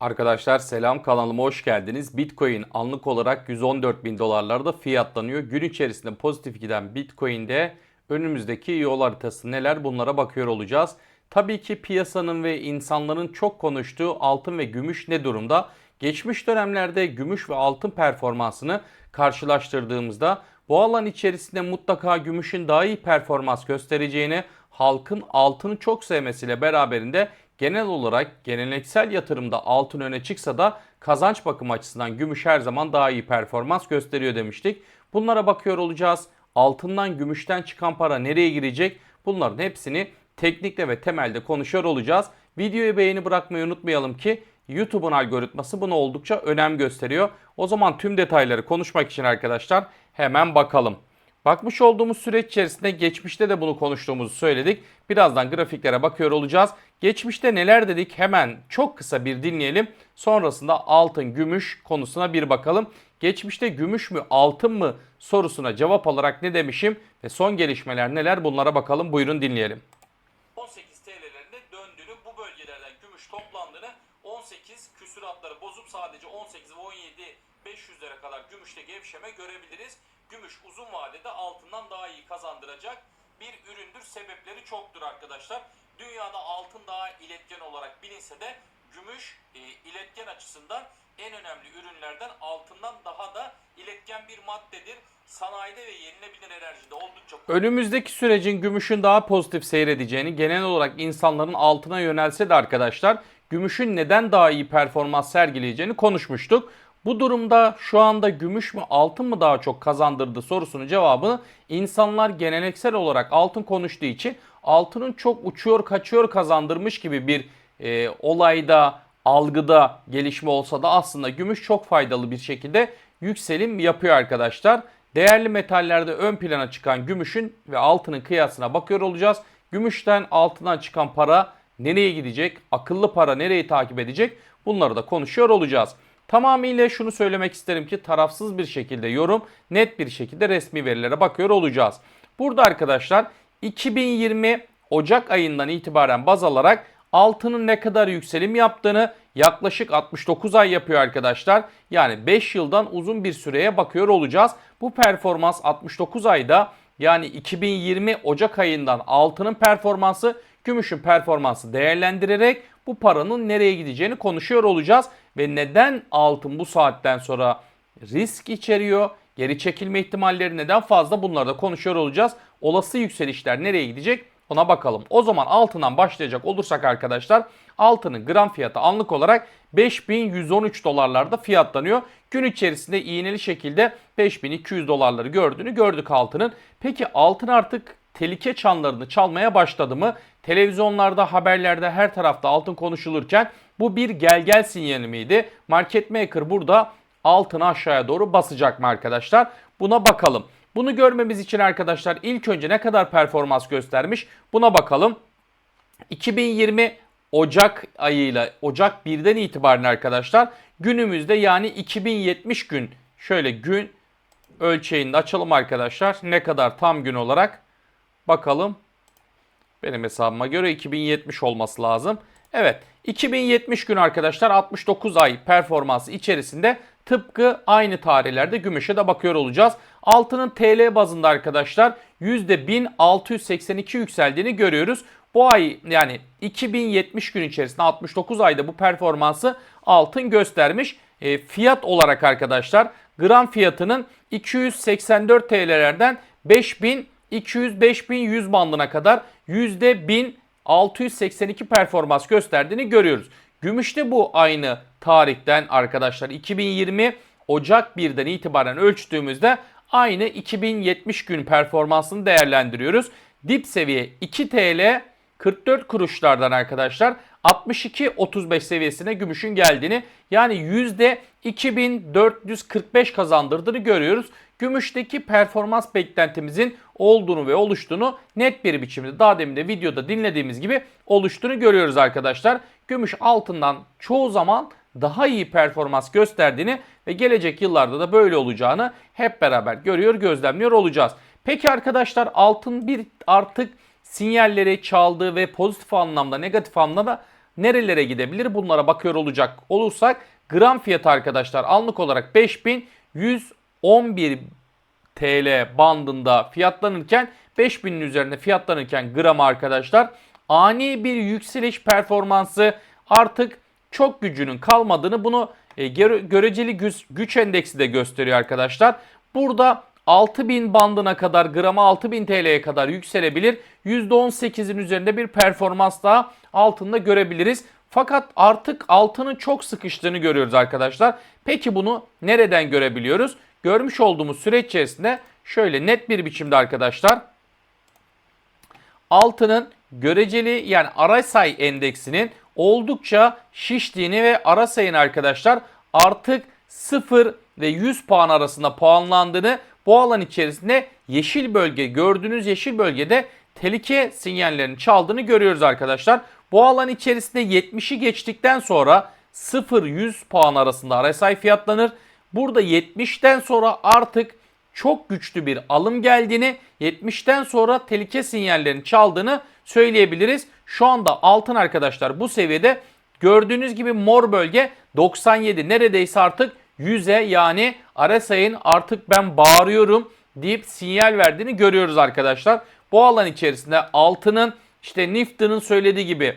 Arkadaşlar selam kanalıma hoş geldiniz. Bitcoin anlık olarak 114 bin dolarlarda fiyatlanıyor. Gün içerisinde pozitif giden Bitcoin'de önümüzdeki yol haritası neler bunlara bakıyor olacağız. Tabii ki piyasanın ve insanların çok konuştuğu altın ve gümüş ne durumda? Geçmiş dönemlerde gümüş ve altın performansını karşılaştırdığımızda bu alan içerisinde mutlaka gümüşün daha iyi performans göstereceğini, halkın altını çok sevmesiyle beraberinde genel olarak geleneksel yatırımda altın öne çıksa da kazanç bakım açısından gümüş her zaman daha iyi performans gösteriyor demiştik. Bunlara bakıyor olacağız. Altından gümüşten çıkan para nereye girecek? Bunların hepsini teknikte ve temelde konuşuyor olacağız. Videoyu beğeni bırakmayı unutmayalım ki YouTube'un algoritması bunu oldukça önem gösteriyor. O zaman tüm detayları konuşmak için arkadaşlar hemen bakalım. Bakmış olduğumuz süreç içerisinde geçmişte de bunu konuştuğumuzu söyledik. Birazdan grafiklere bakıyor olacağız. Geçmişte neler dedik hemen çok kısa bir dinleyelim. Sonrasında altın, gümüş konusuna bir bakalım. Geçmişte gümüş mü, altın mı sorusuna cevap olarak ne demişim ve son gelişmeler neler bunlara bakalım. Buyurun dinleyelim. 18 TL'lerinde döndüğünü, bu bölgelerden gümüş toplandığını, 18 küsuratları bozup sadece 18 ve 17 500'lere kadar gümüşte gevşeme görebiliriz. Gümüş uzun vadede altından daha iyi kazandıracak bir üründür. Sebepleri çoktur arkadaşlar. Dünyada altın daha iletken olarak bilinse de gümüş e, iletken açısından en önemli ürünlerden altından daha da iletken bir maddedir. Sanayide ve yenilebilir enerjide oldukça Önümüzdeki sürecin gümüşün daha pozitif seyredeceğini, genel olarak insanların altına yönelse de arkadaşlar gümüşün neden daha iyi performans sergileyeceğini konuşmuştuk. Bu durumda şu anda gümüş mü altın mı daha çok kazandırdı sorusunun cevabını insanlar geleneksel olarak altın konuştuğu için altının çok uçuyor kaçıyor kazandırmış gibi bir e, olayda algıda gelişme olsa da aslında gümüş çok faydalı bir şekilde yükselim yapıyor arkadaşlar. Değerli metallerde ön plana çıkan gümüşün ve altının kıyasına bakıyor olacağız. Gümüşten altından çıkan para nereye gidecek? Akıllı para nereyi takip edecek? Bunları da konuşuyor olacağız. Tamamıyla şunu söylemek isterim ki tarafsız bir şekilde yorum, net bir şekilde resmi verilere bakıyor olacağız. Burada arkadaşlar 2020 Ocak ayından itibaren baz alarak altının ne kadar yükselim yaptığını yaklaşık 69 ay yapıyor arkadaşlar. Yani 5 yıldan uzun bir süreye bakıyor olacağız. Bu performans 69 ayda yani 2020 Ocak ayından altının performansı, gümüşün performansı değerlendirerek bu paranın nereye gideceğini konuşuyor olacağız. Ve neden altın bu saatten sonra risk içeriyor? Geri çekilme ihtimalleri neden fazla bunları da konuşuyor olacağız. Olası yükselişler nereye gidecek? Ona bakalım. O zaman altından başlayacak olursak arkadaşlar altının gram fiyatı anlık olarak 5113 dolarlarda fiyatlanıyor. Gün içerisinde iğneli şekilde 5200 dolarları gördüğünü gördük altının. Peki altın artık tehlike çanlarını çalmaya başladı mı? Televizyonlarda, haberlerde her tarafta altın konuşulurken bu bir gel gel sinyali miydi? Market Maker burada altını aşağıya doğru basacak mı arkadaşlar? Buna bakalım. Bunu görmemiz için arkadaşlar ilk önce ne kadar performans göstermiş buna bakalım. 2020 Ocak ayıyla Ocak 1'den itibaren arkadaşlar günümüzde yani 2070 gün şöyle gün ölçeğinde açalım arkadaşlar. Ne kadar tam gün olarak bakalım. Benim hesabıma göre 2070 olması lazım. Evet 2070 gün arkadaşlar 69 ay performansı içerisinde tıpkı aynı tarihlerde gümüşe de bakıyor olacağız. Altının TL bazında arkadaşlar %1682 yükseldiğini görüyoruz. Bu ay yani 2070 gün içerisinde 69 ayda bu performansı altın göstermiş. E, fiyat olarak arkadaşlar gram fiyatının 284 TL'lerden 5200-5100 bandına kadar %1682 performans gösterdiğini görüyoruz. Gümüşte bu aynı tarihten arkadaşlar 2020 Ocak 1'den itibaren ölçtüğümüzde aynı 2070 gün performansını değerlendiriyoruz. Dip seviye 2 TL 44 kuruşlardan arkadaşlar 62-35 seviyesine gümüşün geldiğini yani %2445 kazandırdığını görüyoruz. Gümüşteki performans beklentimizin olduğunu ve oluştuğunu net bir biçimde daha demin de videoda dinlediğimiz gibi oluştuğunu görüyoruz arkadaşlar. Gümüş altından çoğu zaman daha iyi performans gösterdiğini ve gelecek yıllarda da böyle olacağını hep beraber görüyor, gözlemliyor olacağız. Peki arkadaşlar altın bir artık sinyalleri çaldığı ve pozitif anlamda, negatif anlamda nerelere gidebilir bunlara bakıyor olacak olursak gram fiyatı arkadaşlar anlık olarak 5111 TL bandında fiyatlanırken 5000'in üzerinde fiyatlanırken gram arkadaşlar ani bir yükseliş performansı artık çok gücünün kalmadığını bunu e, gö- göreceli güç, güç endeksi de gösteriyor arkadaşlar. Burada 6000 bandına kadar grama 6000 TL'ye kadar yükselebilir. %18'in üzerinde bir performans daha altında görebiliriz. Fakat artık altının çok sıkıştığını görüyoruz arkadaşlar. Peki bunu nereden görebiliyoruz? Görmüş olduğumuz süreç içerisinde şöyle net bir biçimde arkadaşlar altının göreceli yani RSI endeksinin oldukça şiştiğini ve RSI'nin arkadaşlar artık 0 ve 100 puan arasında puanlandığını bu alan içerisinde yeşil bölge gördüğünüz yeşil bölgede tehlike sinyallerini çaldığını görüyoruz arkadaşlar. Bu alan içerisinde 70'i geçtikten sonra 0-100 puan arasında RSI fiyatlanır. Burada 70'ten sonra artık çok güçlü bir alım geldiğini, 70'ten sonra tehlike sinyallerinin çaldığını söyleyebiliriz. Şu anda altın arkadaşlar bu seviyede gördüğünüz gibi mor bölge 97 neredeyse artık 100'e yani RSI'nin artık ben bağırıyorum deyip sinyal verdiğini görüyoruz arkadaşlar. Bu alan içerisinde altının işte Nifty'nin söylediği gibi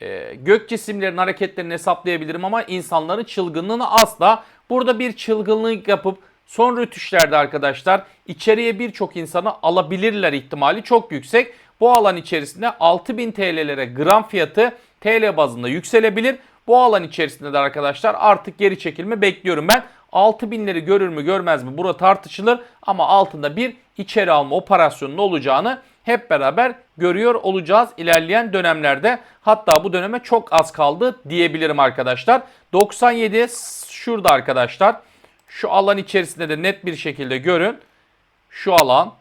e, gök cisimlerin hareketlerini hesaplayabilirim ama insanların çılgınlığını asla burada bir çılgınlık yapıp son rütüşlerde arkadaşlar içeriye birçok insanı alabilirler ihtimali çok yüksek. Bu alan içerisinde 6000 TL'lere gram fiyatı TL bazında yükselebilir. Bu alan içerisinde de arkadaşlar artık geri çekilme bekliyorum ben. 6000'leri görür mü görmez mi burada tartışılır ama altında bir içeri alma operasyonunun olacağını hep beraber görüyor olacağız ilerleyen dönemlerde. Hatta bu döneme çok az kaldı diyebilirim arkadaşlar. 97 şurada arkadaşlar. Şu alan içerisinde de net bir şekilde görün. Şu alan.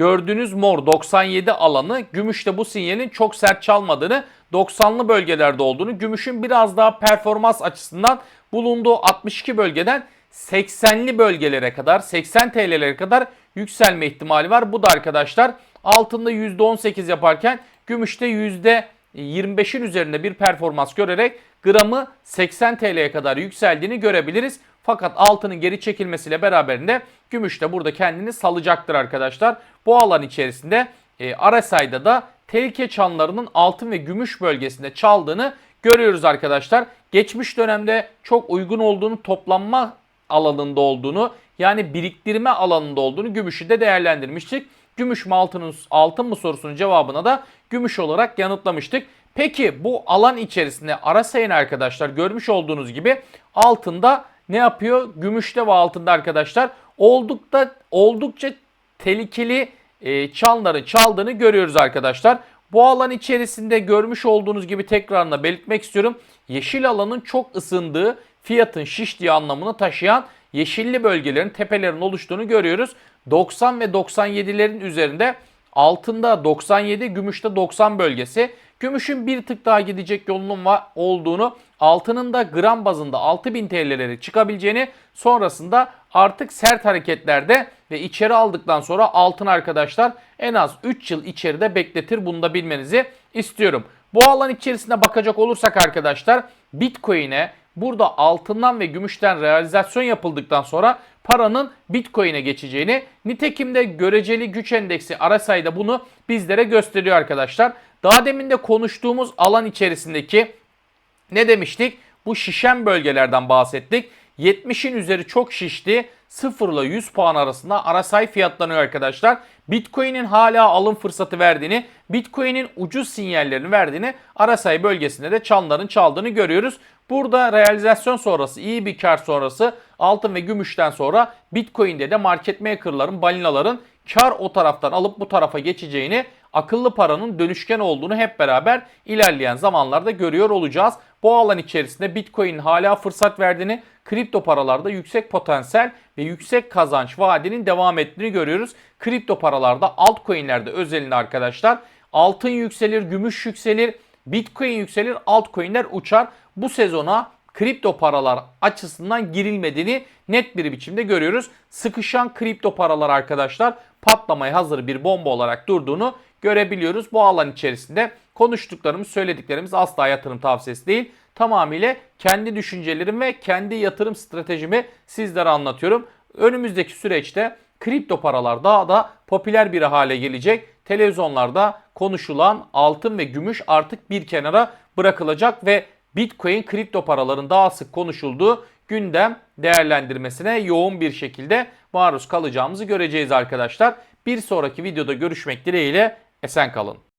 Gördüğünüz mor 97 alanı gümüşte bu sinyalin çok sert çalmadığını 90'lı bölgelerde olduğunu gümüşün biraz daha performans açısından bulunduğu 62 bölgeden 80'li bölgelere kadar 80 TL'lere kadar yükselme ihtimali var. Bu da arkadaşlar altında %18 yaparken gümüşte %25'in üzerinde bir performans görerek gramı 80 TL'ye kadar yükseldiğini görebiliriz. Fakat altının geri çekilmesiyle beraberinde gümüş de burada kendini salacaktır arkadaşlar. Bu alan içerisinde e, RSI'da da tehlike çanlarının altın ve gümüş bölgesinde çaldığını görüyoruz arkadaşlar. Geçmiş dönemde çok uygun olduğunu toplanma alanında olduğunu yani biriktirme alanında olduğunu gümüşü de değerlendirmiştik. Gümüş mü altın, altın mı sorusunun cevabına da gümüş olarak yanıtlamıştık. Peki bu alan içerisinde ara sayın arkadaşlar görmüş olduğunuz gibi altında ne yapıyor? Gümüşte ve altında arkadaşlar oldukça oldukça tehlikeli e, çanları çaldığını görüyoruz arkadaşlar. Bu alan içerisinde görmüş olduğunuz gibi tekrarına belirtmek istiyorum. Yeşil alanın çok ısındığı, fiyatın şiştiği anlamını taşıyan yeşilli bölgelerin, tepelerin oluştuğunu görüyoruz. 90 ve 97'lerin üzerinde altında 97, gümüşte 90 bölgesi. Gümüşün bir tık daha gidecek yolunun olduğunu, altının da gram bazında 6000 TL'leri çıkabileceğini, sonrasında artık sert hareketlerde ve içeri aldıktan sonra altın arkadaşlar en az 3 yıl içeride bekletir. Bunu da bilmenizi istiyorum. Bu alan içerisinde bakacak olursak arkadaşlar Bitcoin'e burada altından ve gümüşten realizasyon yapıldıktan sonra paranın Bitcoin'e geçeceğini nitekim de göreceli güç endeksi RSI'da bunu bizlere gösteriyor arkadaşlar. Daha demin de konuştuğumuz alan içerisindeki ne demiştik? Bu şişen bölgelerden bahsettik. 70'in üzeri çok şişti. 0 ile 100 puan arasında RSI fiyatlanıyor arkadaşlar. Bitcoin'in hala alım fırsatı verdiğini, Bitcoin'in ucuz sinyallerini verdiğini RSI bölgesinde de çanların çaldığını görüyoruz. Burada realizasyon sonrası, iyi bir kar sonrası altın ve gümüşten sonra Bitcoin'de de market maker'ların, balinaların kar o taraftan alıp bu tarafa geçeceğini, akıllı paranın dönüşken olduğunu hep beraber ilerleyen zamanlarda görüyor olacağız. Bu alan içerisinde Bitcoin hala fırsat verdiğini, kripto paralarda yüksek potansiyel ve yüksek kazanç vaadinin devam ettiğini görüyoruz. Kripto paralarda altcoin'lerde özelinde arkadaşlar altın yükselir, gümüş yükselir, Bitcoin yükselir, altcoin'ler uçar. Bu sezona kripto paralar açısından girilmediğini net bir biçimde görüyoruz. Sıkışan kripto paralar arkadaşlar patlamaya hazır bir bomba olarak durduğunu görebiliyoruz. Bu alan içerisinde Konuştuklarımız, söylediklerimiz asla yatırım tavsiyesi değil. Tamamıyla kendi düşüncelerim ve kendi yatırım stratejimi sizlere anlatıyorum. Önümüzdeki süreçte kripto paralar daha da popüler bir hale gelecek. Televizyonlarda konuşulan altın ve gümüş artık bir kenara bırakılacak ve Bitcoin kripto paraların daha sık konuşulduğu gündem değerlendirmesine yoğun bir şekilde maruz kalacağımızı göreceğiz arkadaşlar. Bir sonraki videoda görüşmek dileğiyle esen kalın.